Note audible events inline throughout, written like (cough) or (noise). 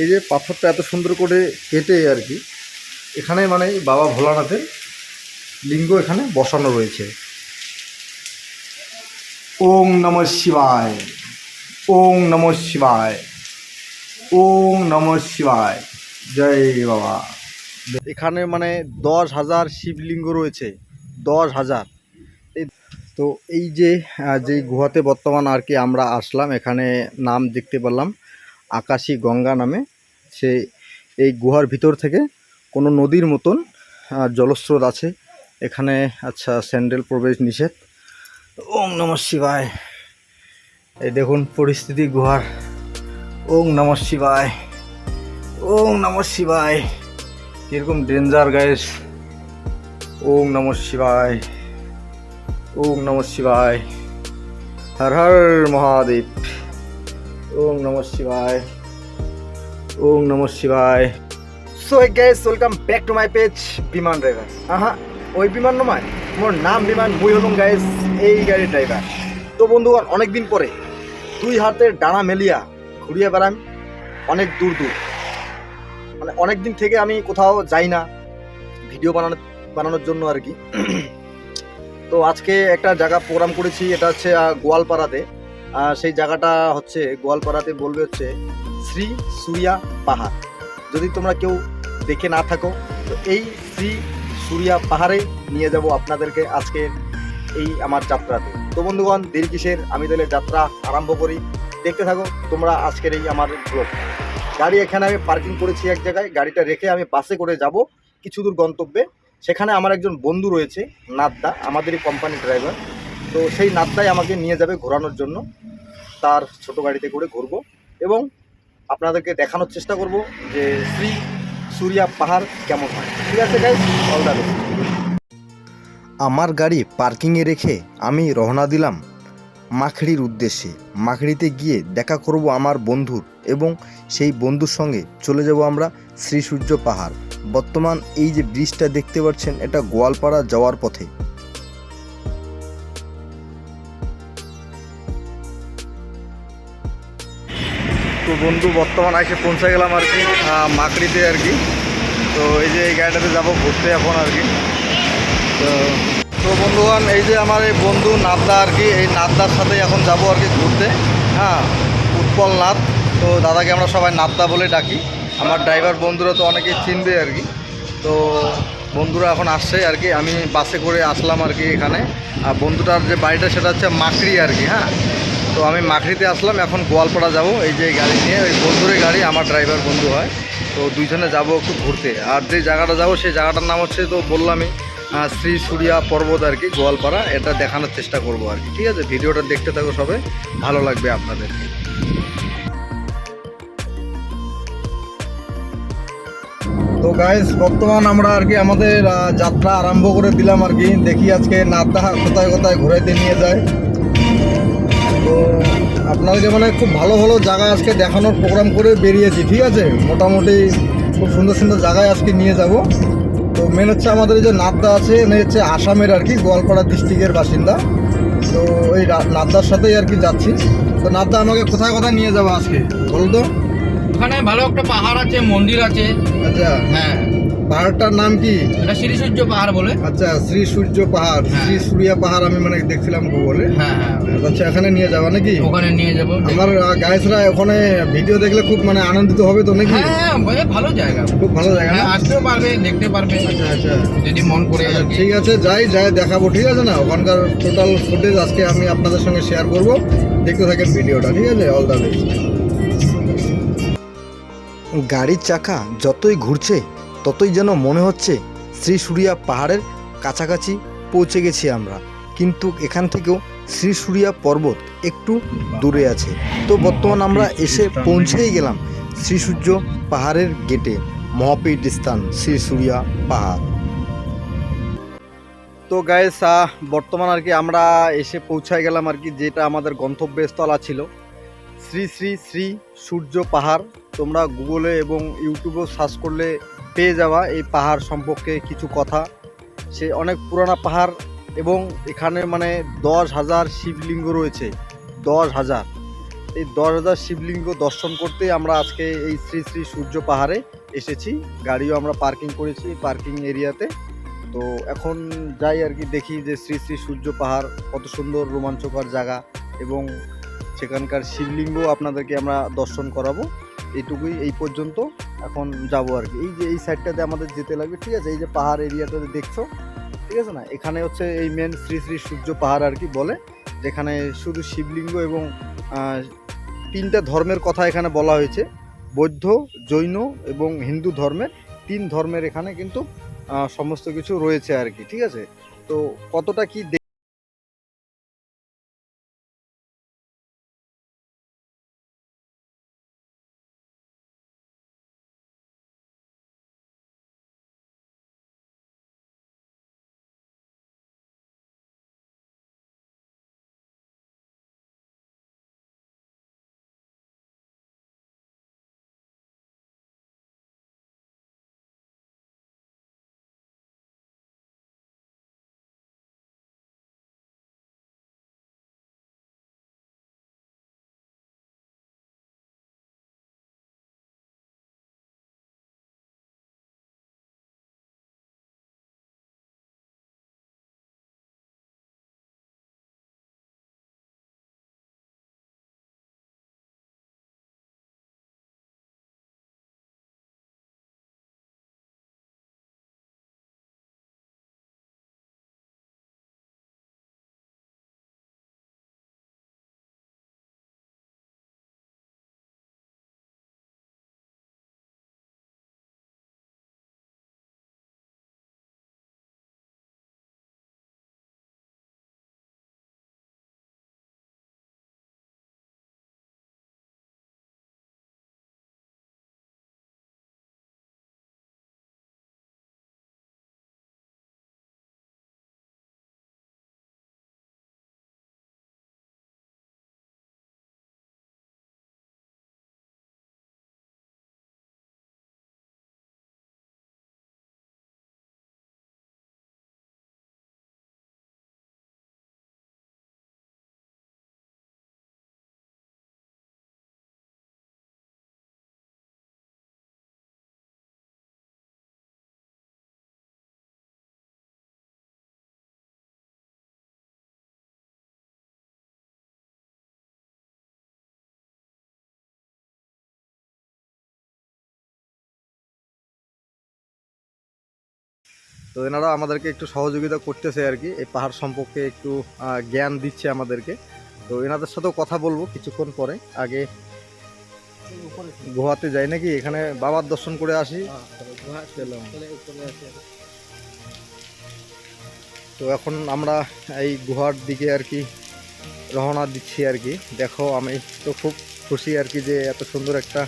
এই যে পাথরটা এত সুন্দর করে কেটে আর কি, এখানে মানে বাবা ভোলানাথের লিঙ্গ এখানে বসানো রয়েছে। ওং নম শিবায়, ওং নম শিবায়, ওং নম শিবায়। জয় বাবা। এখানে মানে দশ হাজার শিবলিঙ্গ রয়েছে, দশ হাজার। তো এই যে যে গুহাতে বর্তমান আর কি আমরা আসলাম, এখানে নাম দেখতে পেলাম। আকাশী গঙ্গা নামে সে এই গুহার ভিতর থেকে কোনো নদীর মতন জলস্রোত আছে। এখানে আচ্ছা স্যান্ডেল প্রবেশ নিষেধ। ওং নম শিবায়। এই দেখুন পরিস্থিতি গুহার। ওং নম শিবায়। ওং নম শিবায়। কীরকম ডেঞ্জার গাইস। ওং নম শিবায়। ওং নম শিবায়। হর হর মহাদেব। ওং নম শিবায়। ওং নম শিবায়। So guys welcome back to my page Biman driver আহা, ওই বিমান নয় মোর নাম বিমান মুই হলুম গাইস এই গাড়ির ড্রাইভার তো বন্ধুগণ অনেক দিন পরে দুই হাতের ডানা মেলিয়া ঘুরিয়ে বেড়াম অনেক দূর দূর। মানে অনেক দিন থেকে আমি কোথাও যাই না ভিডিও বানানো, বানানোর জন্য আর কি। (clears throat) তো আজকে একটা জায়গা প্রোগ্রাম করেছি, এটা হচ্ছে গোয়ালপাড়াতে। সেই জায়গাটা হচ্ছে গোয়ালপাড়াতে বলবে হচ্ছে শ্রী সুরিয়া পাহাড়। যদি তোমরা কেউ দেখে না থাকো, তো এই শ্রী সুরিয়া পাহাড়ে নিয়ে যাব আপনাদেরকে আজকে এই আমার যাত্রাতে। তো বন্ধুগণ, দেরি কিসের? আমি তাহলে যাত্রা আরম্ভ করি। দেখতে থাকো, তোমরা আজকের এই আমার ব্লগ গাড়ি এখানে আমি পার্কিং করেছি এক জায়গায়। গাড়িটা রেখে আমি বাসে করে যাব কিছু দূর গন্তব্যে। সেখানে আমার একজন বন্ধু রয়েছে, নাদ্দা, আমাদেরই কোম্পানি ড্রাইভার তো সেই নাদ্দাই আমাকে নিয়ে যাবে ঘোরানোর জন্য। তার ছোট গাড়িতে করে ঘুরবো এবং আপনাদেরকে দেখানোর চেষ্টা করব যে শ্রী সুরিয়া পাহাড় কেমন হয়। ঠিক আছে গাইজ অল দ্য আমার গাড়ি পার্কিংয়ে রেখে আমি রওনা দিলাম মাখড়ির উদ্দেশ্যে। মাখড়িতে গিয়ে দেখা করব আমার বন্ধুর এবং সেই বন্ধুর সঙ্গে চলে যাব আমরা শ্রী সূর্য পাহাড়। বর্তমান এই যে ব্রিজটা দেখতে পাচ্ছেন, এটা গোয়ালপাড়া যাওয়ার পথে। বন্ধু বর্তমান এসে পৌঁছে গেলাম আর কি মাকড়িতে আর কি। তো এই যে এই গাড়িটাতে যাব ঘুরতে এখন আর কি। তো তো বন্ধুগণ, এই যে আমার এই বন্ধু নাদ্দা আর কি, এই নাদ্দার সাথে এখন যাব আর কি ঘুরতে হ্যাঁ উৎপল নাথ। তো দাদাকে আমরা সবাই নাদ্দা বলে ডাকি। আমার ড্রাইভার বন্ধুরা তো অনেকেই চিনবে আর কি। তো বন্ধুরা এখন আসছে আর কি, আমি বাসে করে আসলাম আর কি এখানে। আর বন্ধুটার যে বাড়িটা সেটা হচ্ছে মাকড়ি আর কি হ্যাঁ। তো আমি মাখরিতে আসলাম, এখন গোয়ালপাড়া যাব। এই যে গাড়ি নিয়ে, ওই বন্ধুরই গাড়ি, আমার ড্রাইভার বন্ধু হয়। তো দুইজনে যাব একটু ঘুরতে। আর যে জায়গাটা যাব, সেই জায়গাটার নাম হচ্ছে তো বললামই শ্রী সূর্যা পর্বত আর কি, গোয়ালপাড়া। এটা দেখানোর চেষ্টা করব আর কি। ঠিক আছে? ভিডিওটা দেখতে থাকো সবে ভালো লাগবে আপনাদের। তো গাইস বর্তমান আমরা আর কি আমাদের যাত্রা আরম্ভ করে দিলাম আর কি। দেখি আজকে নাদ্দা কোথায় কোথায় ঘুরাইতে নিয়ে যায়। আপনাদেরকে মানে খুব ভালো ভালো জায়গা আজকে দেখানোর প্রোগ্রাম করে বেরিয়েছি ঠিক আছে? মোটামুটি খুব সুন্দর সুন্দর জায়গায় আজকে নিয়ে যাব। তো মেন হচ্ছে আমাদের এই যে নাদ্দা আছে এনে হচ্ছে আসামের আর কি গোয়ালপাড়া ডিস্ট্রিক্টের বাসিন্দা। তো ওই নাদ্দার সাথেই আর কি যাচ্ছি। তো নাদ্দা আমাকে কোথায় কোথায় নিয়ে যাব আজকে? বলো তো ওখানে ভালো একটা পাহাড় আছে মন্দির আছে। আচ্ছা। হ্যাঁ। পাহাড়টার নাম কি? এটা শ্রী সূর্য পাহাড় বলে। আচ্ছা শ্রী সূর্য পাহাড় হ্যাঁ। শ্রী সূর্যা পাহাড় আমি মানে দেখছিলাম গুগলে। হ্যাঁ হ্যাঁ। আচ্ছা এখানে নিয়ে যাব নাকি? ওখানে নিয়ে যাব। আমার গাইসরা ওখানে ভিডিও দেখলে খুব মানে আনন্দিত হবে তো নাকি? হ্যাঁ হ্যাঁ ভালো জায়গা। খুব ভালো জায়গা আসতেও পারবে দেখতে পারবে। আচ্ছা আচ্ছা। যদি মন করে ঠিক আছে যাই যাই দেখাবো ঠিক আছে না? ওখানকার টোটাল ফুটেজ আজকে আমি আপনাদের সঙ্গে শেয়ার করব। দেখতে থাকেন ভিডিওটা ঠিক আছে? অল দ্য বেস্ট গাড়ির চাকা যতই ঘুরছে ততই যেন মনে হচ্ছে শ্রী সুরিয়া পাহাড়ের কাছাকাছি পৌঁছে গেছি আমরা। কিন্তু এখান থেকেও শ্রী সুরিয়া পর্বত একটু দূরে আছে। তো বর্তমান আমরা এসে পৌঁছেই গেলাম শ্রী সূর্য পাহাড়ের গেটে, মহাপীঠ স্থান শ্রী সুরিয়া পাহাড়। তো গাইস বর্তমান আর কি আমরা এসে পৌঁছায় গেলাম আর কি, যেটা আমাদের গন্তব্যস্থল ছিল শ্রী শ্রী শ্রী সূর্য পাহাড়, তোমরা গুগলে এবং ইউটিউবেও সার্চ করলে পেয়ে যাওয়া এই পাহাড় সম্পর্কে কিছু কথা। সে অনেক পুরানা পাহাড় এবং এখানে মানে দশ হাজার শিবলিঙ্গ রয়েছে। দশ হাজার। এই দশ হাজার শিবলিঙ্গ দর্শন করতে আমরা আজকে এই শ্রী শ্রী সূর্য পাহাড়ে এসেছি। গাড়িও আমরা পার্কিং করেছি পার্কিং এরিয়াতে। তো এখন যাই আর কি দেখি যে শ্রী শ্রী সূর্য পাহাড় কত সুন্দর রোমাঞ্চকর জায়গা এবং সেখানকার শিবলিঙ্গ আপনাদেরকে আমরা দর্শন করাবো। এইটুকুই এই পর্যন্ত। এখন যাব আর কি। এই যে, এই সাইডটাতে আমাদের যেতে লাগবে, ঠিক আছে? এই যে পাহাড় এরিয়াটাতে দেখছ? ঠিক আছে না? এখানে হচ্ছে এই মেন শ্রী শ্রী সূর্য পাহাড় আর কি বলে, যেখানে শুধু শিবলিঙ্গ এবং তিনটা ধর্মের কথা এখানে বলা হয়েছে। বৌদ্ধ, জৈন এবং হিন্দু ধর্মের তিন ধর্মের এখানে কিন্তু সমস্ত কিছু রয়েছে আর কি, ঠিক আছে? তো কতটা কি তো এনারা আমাদেরকে একটু সহযোগিতা করতেছে আর কি। এই পাহাড় সম্পর্কে একটু জ্ঞান দিচ্ছে আমাদেরকে। তো এনাদের সাথেও কথা বলব কিছুক্ষণ পরে। আগে গোয়াতে যাই নাকি? এখানে বাবার দর্শন করে আসি। তো এখন আমরা এই গুহার দিকে আর কি রওনা দিচ্ছি আর কি। দেখো আমি তো খুব খুশি আর কি যে এত সুন্দর একটা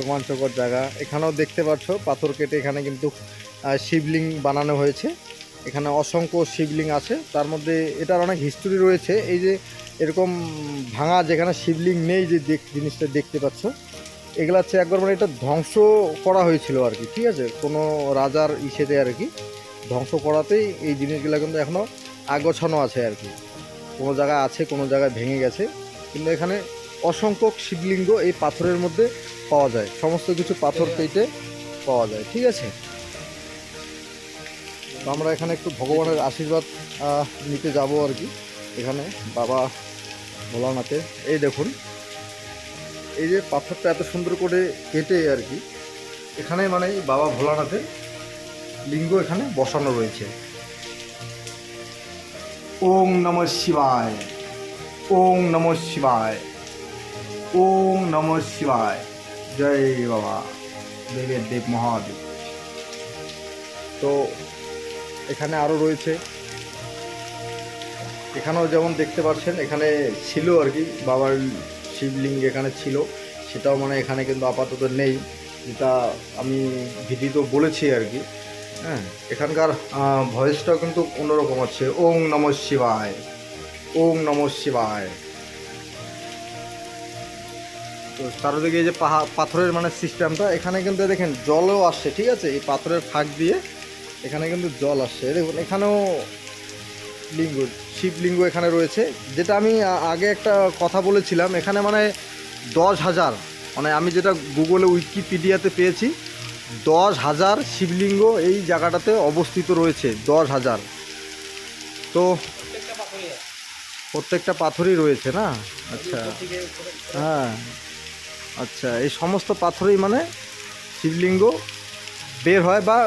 রোমাঞ্চকর জায়গা। এখানেও দেখতে পাচ্ছ, পাথর কেটে এখানে কিন্তু শিবলিং বানানো হয়েছে। এখানে অসংখ্য শিবলিং আছে। তার মধ্যে এটার অনেক হিস্টোরি রয়েছে। এই যে এরকম ভাঙা যেখানে শিবলিং নেই যে জিনিসটা দেখতে পাচ্ছ, এগুলো হচ্ছে একবার মানে এটা ধ্বংস করা হয়েছিল আর কি, ঠিক আছে? কোনো রাজার ইসেতে আর কি। ধ্বংস করাতেই এই জিনিসগুলো কিন্তু এখনও আগোছানো আছে আর কি। কোনো জায়গায় আছে, কোনো জায়গায় ভেঙে গেছে। কিন্তু এখানে অসংখ্য শিবলিঙ্গ এই পাথরের মধ্যে পাওয়া যায়। সমস্ত কিছু পাথর কেটে পাওয়া যায়, ঠিক আছে? আমরা এখানে একটু ভগবানের আশীর্বাদ নিতে যাব আর কি। এখানে বাবা ভোলানাথে। এই দেখুন, এই যে পাথরটা এত সুন্দর করে কেটে আর কি, এখানে মানে বাবা ভোলানাথের লিঙ্গ এখানে বসানো রয়েছে। ওং নম শিবায় ওং নম শিবায়। ওং নম শিবায়। জয় বাবা। দেবের দেব মহাদেব। তো এখানে আরও রয়েছে। এখানেও যেমন দেখতে পাচ্ছেন, এখানে ছিল আর কি, বাবার শিবলিঙ্গ এখানে ছিল। সেটাও মানে এখানে কিন্তু আপাতত নেই। যেটা আমি ভিডিও বলেছি আর কি। হ্যাঁ এখানকার ভয়েসটাও কিন্তু অন্যরকম হচ্ছে ওং নম শিবায়। ওং নম শিবায়। তো দিকে এই যে পাহাড় পাথরের মানে সিস্টেমটা এখানে কিন্তু দেখেন জলও আসছে, ঠিক আছে? এই পাথরের ফাঁক দিয়ে এখানে কিন্তু জল আসছে। দেখুন, এখানেও লিঙ্গ, শিবলিঙ্গ এখানে রয়েছে। যেটা আমি আগে একটা কথা বলেছিলাম, এখানে মানে দশ হাজার মানে আমি যেটা গুগলে উইকিপিডিয়াতে পেয়েছি, দশ হাজার শিবলিঙ্গ এই জায়গাটাতে অবস্থিত রয়েছে, দশ হাজার। তো প্রত্যেকটা পাথরই রয়েছে না? আচ্ছা। হ্যাঁ। আচ্ছা এই সমস্ত পাথরেই মানে শিবলিঙ্গ বের হয় বা